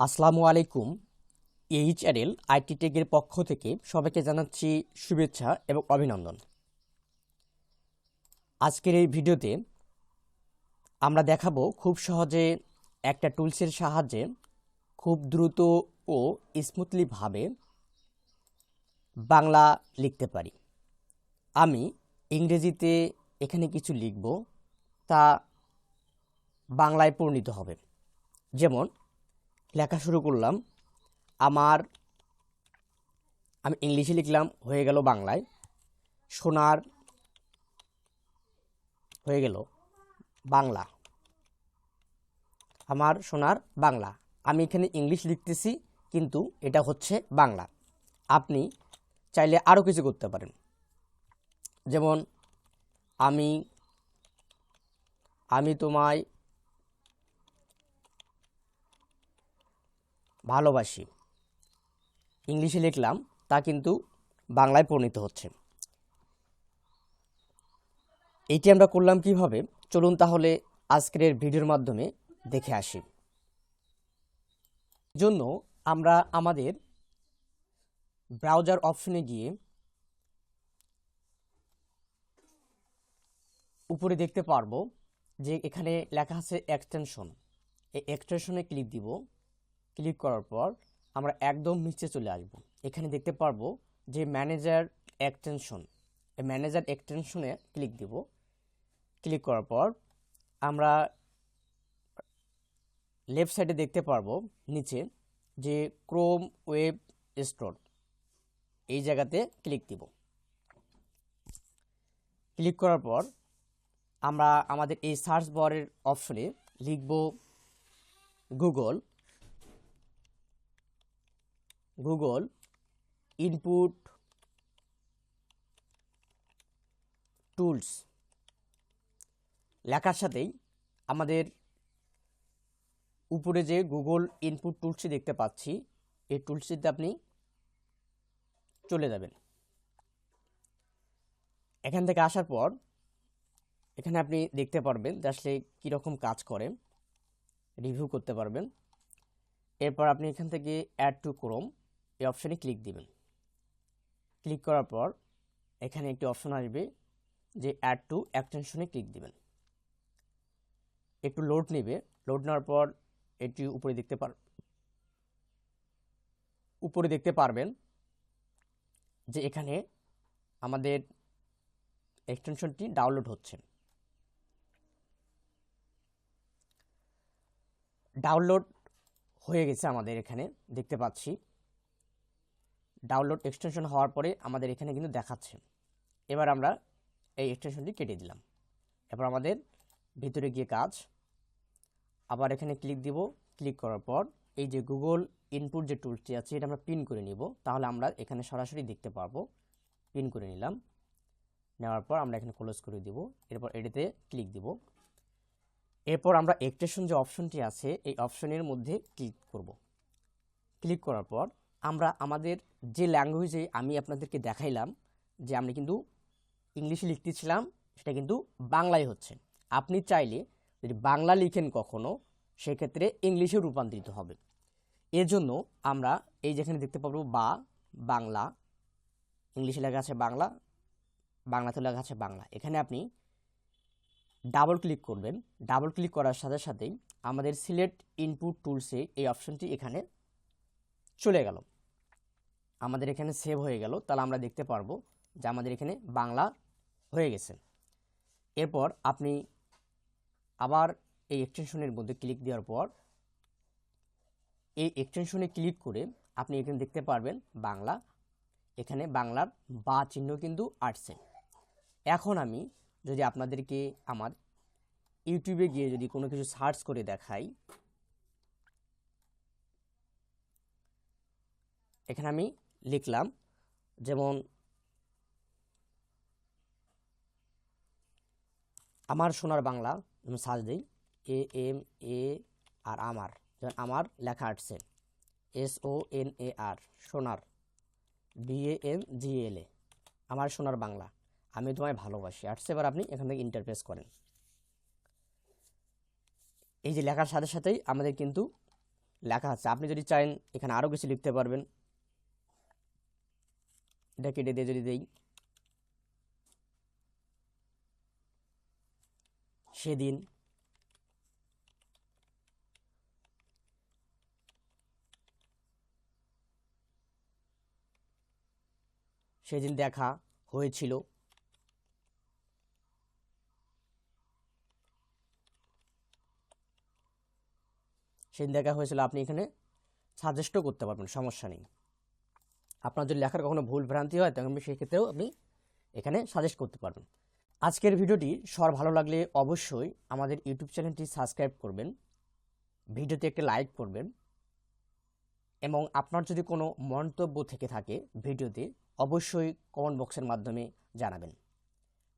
আসসালামু আলাইকুম, এই চ্যানেল আইটি টেকের পক্ষ থেকে সবাইকে জানাচ্ছি শুভেচ্ছা এবং অভিনন্দন। আজকের এই ভিডিওতে আমরা দেখাবো খুব সহজে একটা টুলসের সাহায্যে খুব দ্রুত ও স্মুথলিভাবে বাংলা লিখতে পারি। আমি ইংরেজিতে এখানে কিছু লিখব, তা বাংলায় পরিণত হবে। যেমন লেখা শুরু করলাম। আমার, আমি ইংলিশে লিখলাম, হয়ে গেল বাংলায়। সোনার হয়ে গেল বাংলা। আমার সোনার বাংলা। আমি এখানে ইংলিশ লিখতেছি, কিন্তু এটা হচ্ছে বাংলা। আপনি চাইলে আরও কিছু করতে পারেন। যেমন, আমি আমি তোমায় ভালোবাসি। ইংলিশে লিখলাম, তা কিন্তু বাংলায় পরিণত হচ্ছে। এইটি আমরা করলাম কীভাবে? চলুন তাহলে আজকের ভিডিওর মাধ্যমে দেখে আসি। জন্য আমরা আমাদের ব্রাউজার অপশনে গিয়ে উপরে দেখতে পারব যে এখানে লেখা আছে এক্সটেনশন এই এক্সটেনশনে ক্লিক দিব। ক্লিক করার পর আমরা একদম নিচে চলে আসব। এখানে দেখতে পারব যে ম্যানেজার এক্সটেনশন ম্যানেজার এক্সটেনশনে ক্লিক দিব। ক্লিক করার পর আমরা লেফট সাইডে দেখতে পারব নিচে যে ক্রোম ওয়েব স্টোর এই জায়গাতে ক্লিক দিব। ক্লিক করার পর আমরা আমাদের এই সার্চ বারের অপশনে লিখব গুগল গুগল, ইনপুট, টুলস। লেখার সাথেই আমাদের উপরে যে গুগল ইনপুট টুলসটি দেখতে পাচ্ছি, এই টুলসটিতে আপনি চলে যাবেন। এখান থেকে আসার পর এখানে আপনি দেখতে পারবেন যে আসলে কীরকম কাজ করে, রিভিউ করতে পারবেন। এরপর আপনি এখান থেকে অ্যাড টু ক্রোম এই অপশানে ক্লিক দিবেন। ক্লিক করার পর এখানে একটি অপশন আসবে যে অ্যাড টু এক্সটেনশনে ক্লিক দিবেন। একটু লোড নেবে। লোড নেওয়ার পর এটি উপরে দেখতে পার উপরে দেখতে পারবেন যে এখানে আমাদের এক্সটেনশনটি ডাউনলোড হচ্ছে। ডাউনলোড হয়ে গেছে আমাদের এখানে। দেখতে পাচ্ছি। ডাউনলোড এক্সটেনশন হওয়ার পরে আমাদের এখানে কিন্তু দেখাচ্ছে। এবার আমরা এই এক্সটেনশনটি কেটে দিলাম। এবার আমাদের ভিতরে গিয়ে কাজ। আবার এখানে ক্লিক দিব। ক্লিক করার পর এই যে গুগল ইনপুট যে টুলসটি আছে, এটা আমরা পিন করে নিব। তাহলে আমরা এখানে সরাসরি দেখতে পারব। পিন করে নিলাম। নেওয়ার পর আমরা এখানে ক্লোজ করে দিব। এরপর এটিতে ক্লিক দিব। এরপর আমরা এক্সটেনশন যে অপশনটি আছে, এই অপশনের মধ্যে ক্লিক করব। ক্লিক করার পর আমরা আমাদের যে ল্যাঙ্গুয়েজে আমি আপনাদেরকে দেখাইলাম, যে আমরা কিন্তু ইংলিশে লিখতেছিলাম, সেটা কিন্তু বাংলায় হচ্ছে। আপনি চাইলে যদি বাংলা লিখেন কখনো, সেক্ষেত্রে ইংলিশে রূপান্তরিত হবে। এর জন্য আমরা এই যেখানে দেখতে পাবো বা, বাংলা ইংলিশে লেখা আছে বাংলা বাংলাতে লেখা আছে বাংলা। এখানে আপনি ডাবল ক্লিক করবেন। ডাবল ক্লিক করার সাথে সাথেই আমাদের সিলেক্ট ইনপুট টুলসে এই অপশনটি এখানে চলে গেল। আমাদের এখানে সেভ হয়ে গেল, তাহলে আমরা দেখতে পারব যে আমাদের এখানে বাংলা হয়ে গেছে। এরপর আপনি আবার এই এক্সটেনশনের মধ্যে ক্লিক দেওয়ার পর, এই এক্সটেনশনে ক্লিক করে আপনি এখানে দেখতে পারবেন বাংলা, এখানে বাংলার বা চিহ্ন কিন্তু আসছে। এখন আমি যদি আপনাদেরকে আমার ইউটিউবে গিয়ে যদি কোনো কিছু সার্চ করে দেখাই, এখানে আমি লিখলাম, যেমন, আমার সোনার বাংলা সার্চ দিই এ এম এ আর আমার, যেমন আমার লেখা আসছে, এস ও এন এ আর, সোনার, বি এ এন জি এল এ, আমার সোনার বাংলা, আমি তোমায় ভালোবাসি। আসছে এবার আপনি এখান থেকে ইন্টারপ্রেস করেন। এই যে লেখার সাথে সাথেই আমাদের কিন্তু লেখা আছে। আপনি যদি চান এখানে আরও কিছু লিখতে পারবেন। এটা কেটে দিয়ে যদি দেই, সেদিন সেদিন দেখা হয়েছিল। সেদিন দেখা হয়েছিল, আপনি এখানে সাজেস্টও করতে পারবেন, সমস্যা নেই। আপনার যদি লেখার কখনো ভুল ভ্রান্তি হয়, তখন সেক্ষেত্রেও আপনি এখানে সাজেস্ট করতে পারবেন। আজকের ভিডিওটি সবার ভালো লাগলে অবশ্যই আমাদের ইউটিউব চ্যানেলটি সাবস্ক্রাইব করবেন, ভিডিওতে একটি লাইক করবেন এবং আপনার যদি কোনো মন্তব্য থেকে থাকে ভিডিওতে, অবশ্যই কমেন্ট বক্সের মাধ্যমে জানাবেন।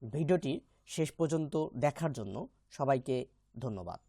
ভিডিওটি শেষ পর্যন্ত দেখার জন্য সবাইকে ধন্যবাদ।